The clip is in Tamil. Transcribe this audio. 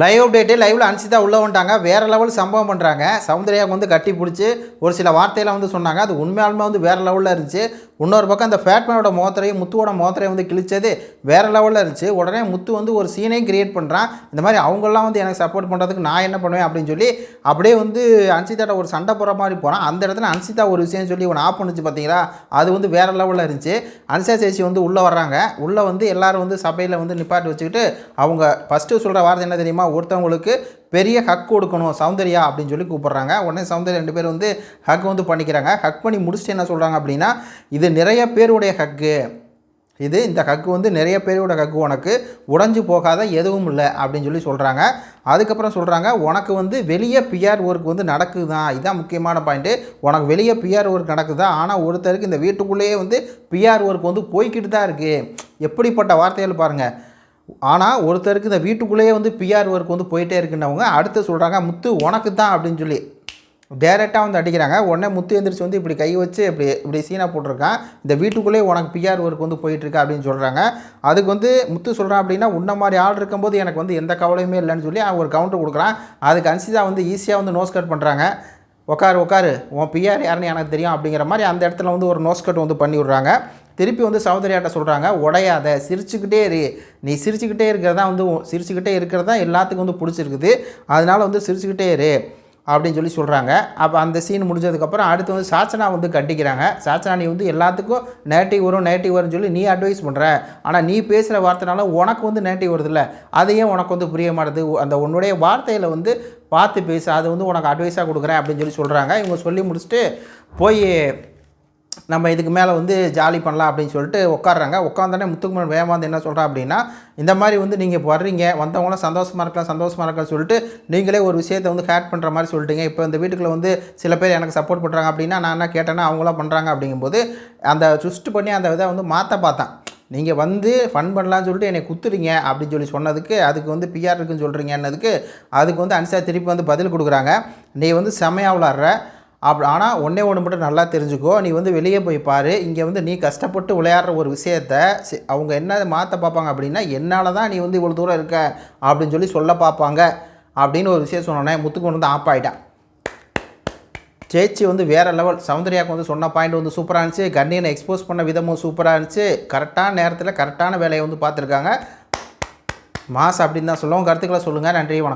லைவ் அப்டேட்டு லைவில் அன்சிதா உள்ளே வந்துட்டாங்க. வேறு லெவல் சம்பவம் பண்ணுறாங்க சௌந்தர்யாவுக்கு வந்து கட்டி பிடிச்சி ஒரு சில வார்த்தையெல்லாம் வந்து சொன்னாங்க. அது உண்மையாலுமே வந்து வேறு லெவலில் இருந்துச்சு. இன்னொரு பக்கம் அந்த ஃபேட்மேனோட மோத்திரையும் முத்துவோட மோத்திரையும் வந்து கிழிச்சது வேறு லெவலில் இருந்துச்சு. உடனே முத்து வந்து ஒரு சீனையும் கிரியேட் பண்ணுறான் இந்த மாதிரி அவங்கெல்லாம் வந்து எனக்கு சப்போர்ட் பண்ணுறதுக்கு நான் என்ன பண்ணுவேன் அப்படின்னு சொல்லி அப்படியே வந்து அன்சிதாட்ட ஒரு சண்டை போகிற மாதிரி போகிறான் அந்த இடத்துல அன்சிதா ஒரு விஷயம் சொல்லி ஒன்று ஆஃப் பண்ணுச்சு பார்த்தீங்களா அது வந்து வேறு லெவலில் இருந்துச்சு. அன்சிதா சேசி வந்து உள்ளே வர்றாங்க. உள்ளே வந்து எல்லோரும் வந்து சபையில் வந்து நிப்பாட்டி வச்சுக்கிட்டு அவங்க ஃபஸ்ட்டு சொல்கிற வார்த்தை என்ன தெரியுமா? ஒருத்தவங்களுக்கு பெரிய ஹக் கொடுக்கணும் சௌந்தர்யா அப்படின்னு சொல்லி கூப்பிட்றாங்க. உடனே சௌந்தர்யா ரெண்டு பேர் வந்து ஹக் வந்து பண்ணிக்கிறாங்க. ஹக் பண்ணி முடிச்சுட்டு என்ன சொல்கிறாங்க அப்படின்னா இது நிறைய பேருடைய ஹக்கு. இது இந்த ஹக்கு வந்து நிறைய பேரோட ஹக்கு. உனக்கு உடஞ்சு போகாத எதுவும் இல்லை அப்படின்னு சொல்லி சொல்கிறாங்க அதுக்கப்புறம் சொல்கிறாங்க உனக்கு வந்து வெளியே பிஆர் ஒர்க் வந்து நடக்குதான் இதுதான் முக்கியமான பாயிண்ட்டு உனக்கு வெளியே பிஆர் ஒர்க் நடக்குதா? ஆனால் ஒருத்தருக்கு இந்த வீட்டுக்குள்ளேயே வந்து பிஆர் ஒர்க் வந்து போய்கிட்டு தான் இருக்குது எப்படிப்பட்ட வார்த்தைகள் பாருங்கள் ஆனால் ஒருத்தருக்கு இந்த வீட்டுக்குள்ளேயே வந்து பிஆர் ஒர்க் வந்து போயிட்டே இருக்குன்னவங்க அடுத்து சொல்கிறாங்க முத்து உனக்கு தான் அப்படின்னு சொல்லி. டேரெக்டாக வந்து அடிக்கிறாங்க. உடனே முத்து எந்திரிச்சு வந்து இப்படி கை வச்சு இப்படி இப்படி சீனா போட்டிருக்கான். இந்த வீட்டுக்குள்ளேயே உனக்கு பிஆர் ஒர்க் வந்து போயிட்டுருக்கு அப்படின்னு சொல்கிறாங்க அதுக்கு வந்து முத்து சொல்கிறான் அப்படின்னா உன்ன மாதிரி ஆள் இருக்கும்போது எனக்கு வந்து எந்த கவலையுமே இல்லைன்னு சொல்லி அவன் ஒரு கவுண்டர் கொடுக்குறான். அதுக்கு அன்சிதா வந்து ஈஸியாக வந்து நோஸ் கட் பண்ணுறாங்க உட்காரு உட்காரு உன் பிஆர் யாருன்னு எனக்கு தெரியும் அப்படிங்கிற மாதிரி அந்த இடத்துல வந்து ஒரு நோஸ் கட் வந்து பண்ணி விட்றாங்க. திருப்பி வந்து சௌந்தர்யாட்ட சொல்கிறாங்க உடையாத சிரிச்சுக்கிட்டே இரு. நீ சிரிச்சுக்கிட்டே இருக்கிறதா வந்து சிரிச்சுக்கிட்டே இருக்கிறதா எல்லாத்துக்கும் வந்து பிடிச்சிருக்குது. அதனால் வந்து சிரிச்சுக்கிட்டே இரு. அப்படின்னு சொல்லி சொல்கிறாங்க அப்போ அந்த சீன் முடிஞ்சதுக்கப்புறம் அடுத்து வந்து சாச்சனா வந்து கட்டிக்கிறாங்க சாச்சனா நீ வந்து எல்லாத்துக்கும் நேட்டிவ் வரும் நேட்டிவ் வரும்னு சொல்லி நீ அட்வைஸ் பண்ணுற ஆனால் நீ பேசுகிற வார்த்தைனால உனக்கு வந்து நேட்டிவ் வருதுல்ல அதையே உனக்கு வந்து புரிய மாட்டேது? அந்த உன்னுடைய வார்த்தையில் வந்து பார்த்து பேசு. அது வந்து உனக்கு அட்வைஸாக கொடுக்குறேன் அப்படின்னு சொல்லி சொல்கிறாங்க இவங்க சொல்லி முடிச்சுட்டு போய் நம்ம இதுக்கு மேலே வந்து ஜாலி பண்ணலாம் அப்படின்னு சொல்லிட்டு உட்காடுறாங்க உட்காந்தோடனே முத்துக்குமரன் வேமாந்து என்ன சொல்கிறா அப்படின்னா இந்த மாதிரி வந்து நீங்கள் வர்றீங்க வந்தவங்களாம் சந்தோஷமாக இருக்கலாம் சந்தோஷமாக இருக்கலாம் சொல்லிட்டு நீங்களே ஒரு விஷயத்தை வந்து ஹேட் பண்ணுற மாதிரி சொல்லிட்டீங்க. இப்போ இந்த வீட்டுக்குள்ள வந்து சில பேர் எனக்கு சப்போர்ட் பண்ணுறாங்க அப்படின்னா நான் என்ன கேட்டேன்னா அவங்களாம் பண்ணுறாங்க அப்படிங்கும்போது அந்த ட்விஸ்ட் பண்ணி அந்த இதை வந்து மாற்ற பார்த்தேன். நீங்கள் வந்து ஃபன் பண்ணலாம்னு சொல்லிட்டு என்னை குத்துறீங்க அப்படின்னு சொல்லி சொன்னதுக்கு அதுக்கு வந்து பிஆர் இருக்குன்னு சொல்கிறீங்கன்னதுக்கு அதுக்கு வந்து அன்சா திருப்பி வந்து பதில் கொடுக்குறாங்க. நீ வந்து செமையாக விளாட்ற அப்படி ஆனால் ஒன்றே ஒன்று மட்டும் நல்லா தெரிஞ்சுக்கோ. நீ வந்து வெளியே போய் பாரு. இங்கே வந்து நீ கஷ்டப்பட்டு விளையாடுற ஒரு விஷயத்த சி- அவங்க என்ன மாற்ற பார்ப்பாங்க அப்படின்னா என்னால் தான் நீ வந்து இவ்வளோ தூரம் இருக்க? அப்படின்னு சொல்லி சொல்ல பார்ப்பாங்க அப்படின்னு ஒரு விஷயம் சொன்னோன்னே முத்துக்கு வந்து ஆப் ஆகிட்டான் சேச்சி வந்து வேறு லெவல் சௌந்தர்யாவுக்கு வந்து சொன்ன பாயிண்ட் வந்து சூப்பராக இருந்துச்சு. கண்ணியனை எக்ஸ்போஸ் பண்ண விதமும் சூப்பராக இருந்துச்சு. கரெக்டான நேரத்தில் கரெக்டான வேலையை வந்து பார்த்துருக்காங்க. மாஸ் அப்படின்னு தான் சொல்லுவோம். கருத்துக்களை சொல்லுங்கள் நன்றி வணக்கம்.